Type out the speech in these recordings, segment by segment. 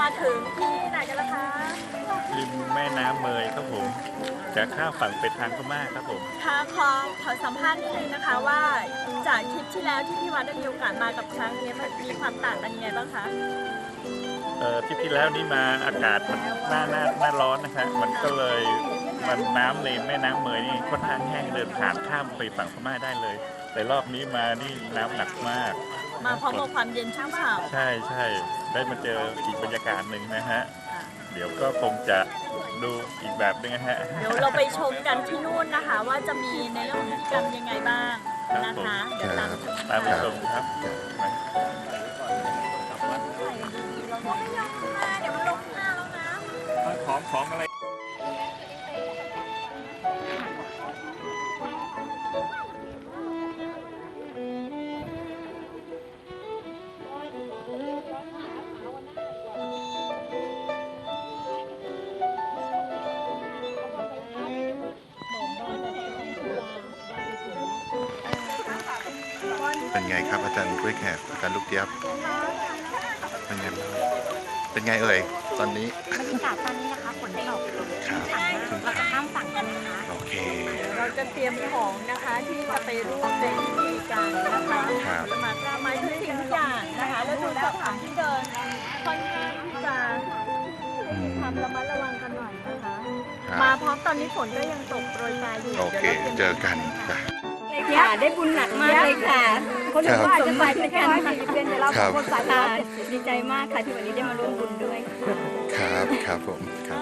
มาถึงที่ไหนกันแล้วคะริมแม่น้ำเมยครับผมจะข้ามฝั่งไปทางพม่าครับผมค่ะขอขอสัมภาษณ์นิดนึงนะคะว่า จากทริปที่แล้วที่พี่วัดได้มีโอกาสมากับครั้งนี้มันมีความต่างกันยังไงบ้างคะเอ่อทริปที่แล้วนี่มาอากาศมันหน้าหน้าหน้าร้อนนะฮะมันก็เลยมันน้ำในแม่น้ำเมยนี่ค่อนข้างแห้งเดินผ่านข้ามไปฝั่งพม่าได้เลย แต่รอบนี้มานี่น้ำหนักมาก มาพร้อมกับความเย็นชุ่มฉ่ำใช่ใช่ได้มาเจออีกบรรยากาศหนึ่งนะฮะ ค่ะเดี๋ยวก็คงจะดูอีกแบบหนึงนะฮะ เดี๋ยวเราไปชมกันที่นู่นนะคะ ว่าจะมีในเรื่องพิธีกรรมยังไงบ้างนะคะเดี๋ยวตามชมตามไปชมครับเราไม่ยอมมาเดี๋ยวมันลงหน้าแล้วนะ ของของอะไร เป็นไงครับอาจารย์กล้วยแขกอาจารย์ลูกเจี๊ยบเป็นไงบ้างเป็นไงเอ่ยตอนนี้ บรรยากาศตอนนี้นะคะฝนได้ออกครับเราจะข้ามฝั่งกันนะคะโอเค เราจะเตรียมของนะคะที่จะไปร่วมในพิธีกันนะคะครับ ผลไม้กล้าไม้ทุกสิ่งทุกอย่างนะคะแล้วดูสถานที่เดินค่อนข้างที่จะให้มีความระมัดระวังกันหน่อยนะคะ ครับมาพร้อมตอนนี้ฝนก็ยังตกโปรยปลายอยู่โอเค ดี๋ยวราตรียมเจอกันจ้ะ ค่ะได้บุญหนักมากเลยค่ะคนอื่นก็อาจจะใส่เป็นแค่ร้อยสี่สิบเซนแต่เราครับคนใส่ค่ะดีใจมากค่ะที่วันนี้ได้มาร่วมบุญด้วย ครับ ครับผม ครับ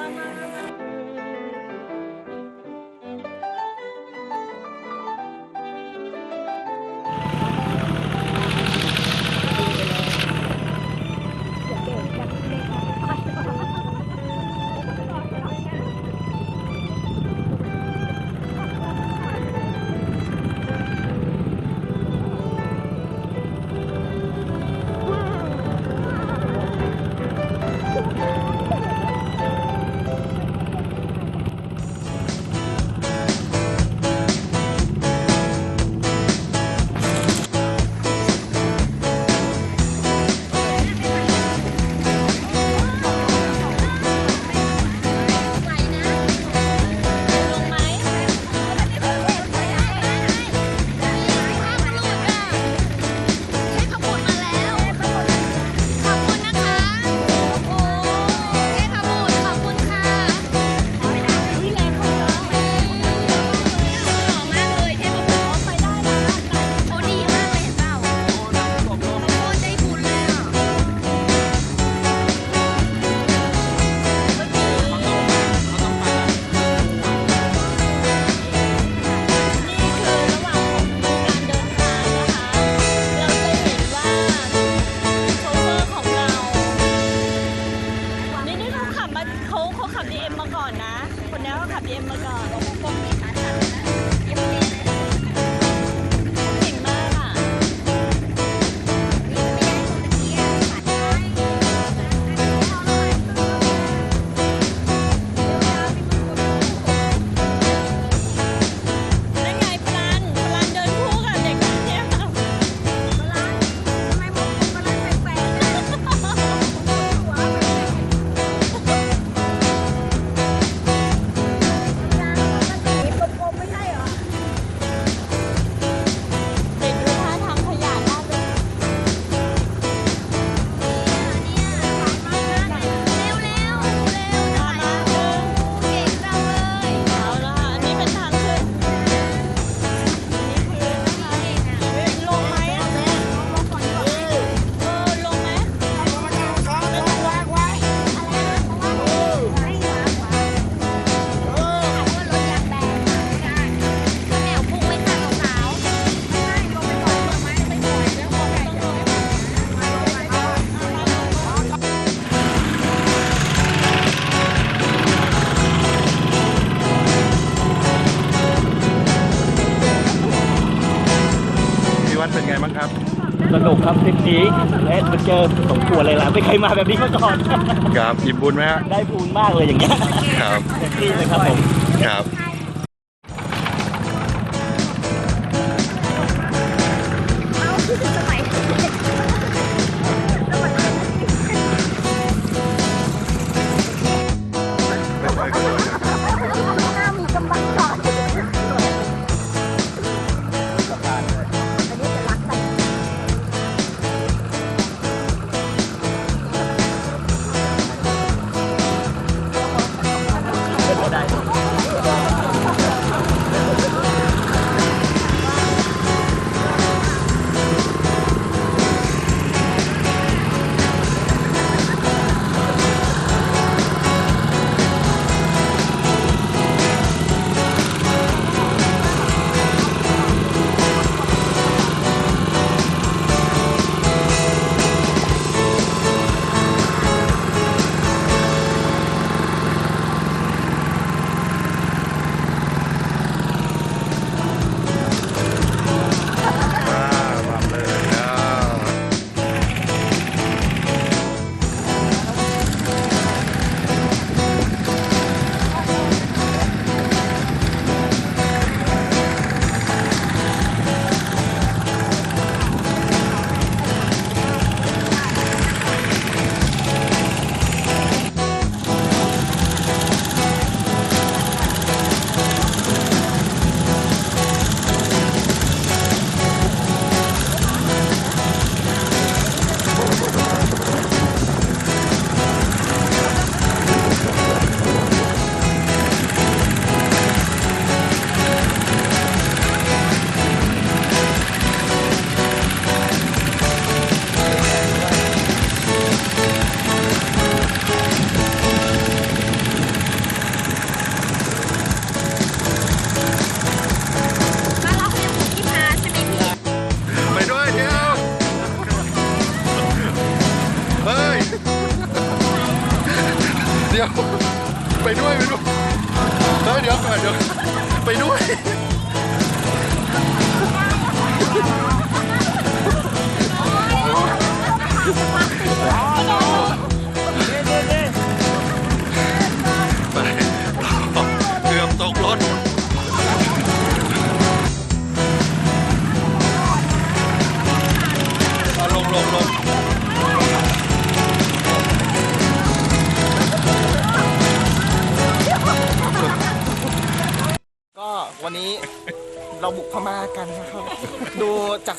วัเป็นไงบ้างครับ สนุกครับทริปนี้และมันเจอสมควรเลยล่ะไม่เคยมาแบบนี้มาก่อน ครับอิ่มบุญไหมฮะได้บุญมากเลยอย่างเงี้ยครับที่เลยครับผม ครับ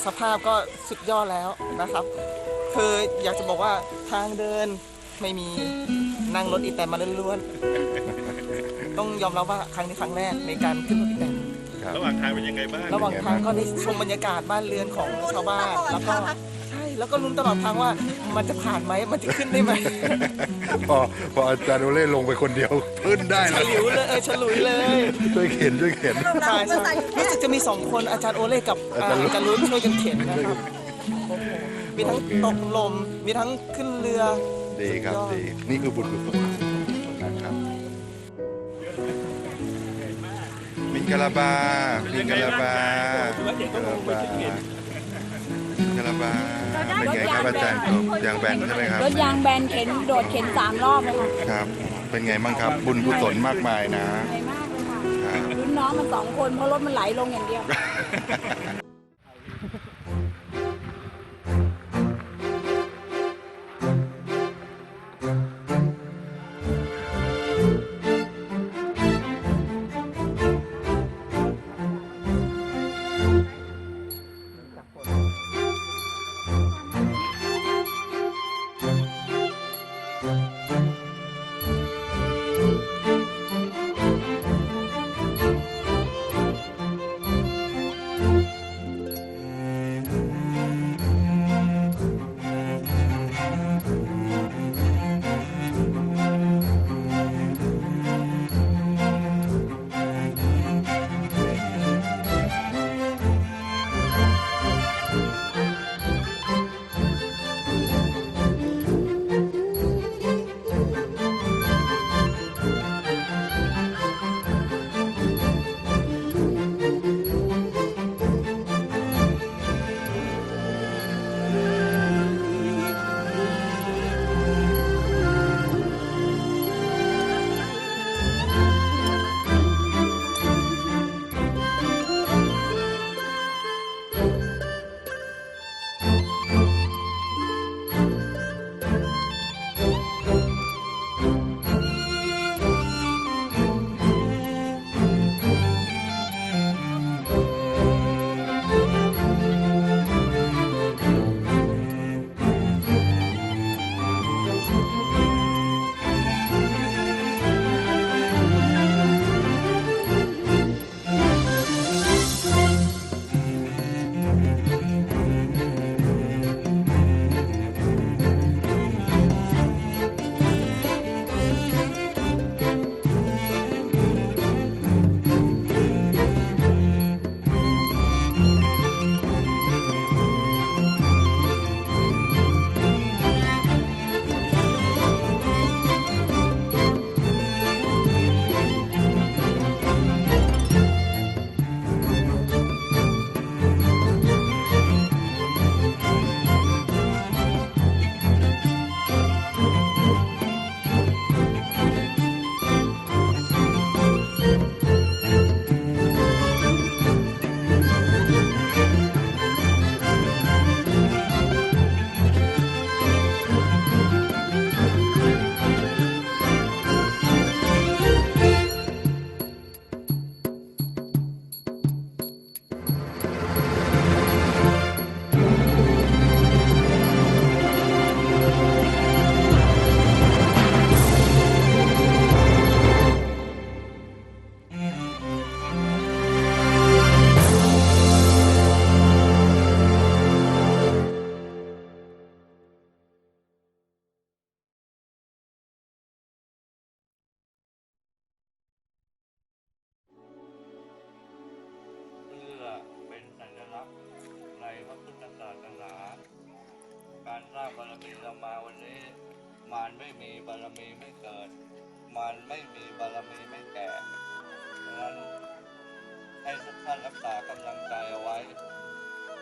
สภาพก็สุดยอดแล้วนะครับ คืออยากจะบอกว่าทางเดินไม่มีนั่งรถอีแตนมาล้วนๆต้องยอมรับว่าครั้งนี้ครั้งแรกในการขึ้นรถอีแตนครับ ระหว่างทางเป็นยังไงบ้าง ระหว่างทางก็ได้ชมบรรยากาศบ้านเรือนของชาวบ้านแล้วก็ใช่ แล้วก็ลุ้นตลอดทางว่ามันจะผ่านไหมมันจะขึ้นได้ไหมพอพออาจารย์โอเล่ลงไปคนเดียวขึ้นได้ฉแล้วลิวเลยเออฉลุยเลยช่วยเข็นช่วยเข็น ใช่ใช่รู้สึกจะมีสองคนอาจารย์โอเล่กับอ่าอาอาจาจารรย์ย์ลุ้ลุ้นนช่วยกันเข็นนะครับมีทั้งตกลมมีทั้งขึ้นเรือ ดีครับดีนี่คือบุญกุศลนะครับมิงกะลาบามิงกะลาบามิงกะลาบามิงกะลาบา เป็นไงครับอาจารย์ครับยางแบนใช่ไหมครับรถยางแบนเข็นโดดเข็นสามรอบเลยค่ะครับ เป็นไงบ้างครับ บุญกุศลมากมายนะ เหนื่อยมากเลยค่ะครับรุ่นน้องมันสองคนเพราะรถมันไหลลงอย่างเดียว บารมีไม่เกิดมารไม่มีบารมีไม่แก่ดังนั้นให้ทุกท่านรักษากำลังใจเอาไว้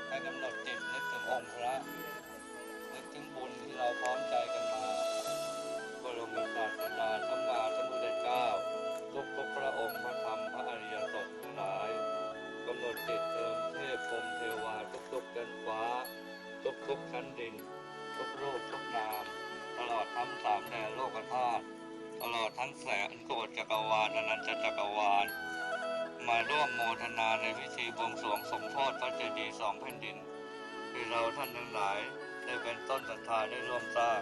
ให้กำหนดจิตนึกถึงองค์พระนึกถึงบุญที่เราพร้อมใจกันมาบรมศาสดาสัมมาสัมพุทธเจ้าทุกทุกพระองค์พระธรรมพระอริยสงฆ์ทั้งหลายกำหนดจิตเติมเทพพรมเทวาทุกทุกๆชั้นฟ้าทุกทุกชั้นดินทุกรูปทุกนาม อดทั้งสามแดนโลกธาตุตลอดทั้งแสนโกฏจักรวาลอนันตจักรวาล มาร่วมโมทนาในพิธีบวงสรวงสมโพธิพระเจดีย์สองแผ่นดิน ที่เราท่านทั้งหลายได้เป็นต้นศรัทธาได้ร่วมสร้าง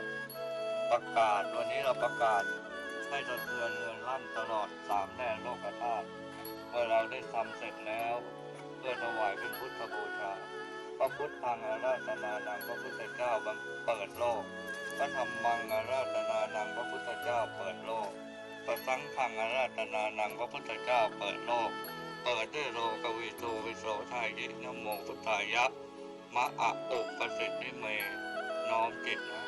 ประกาศวันนี้เราประกาศให้สะเทือนเรือนลั่นตลอดสามแดนโลกธาตุเมื่อเราได้ทำเสร็จแล้ว ระพุทธังอาราธนานังพระพุทธเจ้าบังเปิดโลก พระธรรมังอาราธนานังพระพุทธเจ้าเปิดโลก พระสังฆังอาราธนานังพระพุทธเจ้าเปิดโลก เปิดด้วยโลกวิโตวิโสทายินโมพุทธายะมะอะอุปสิทธิเม น้อมจิตนะ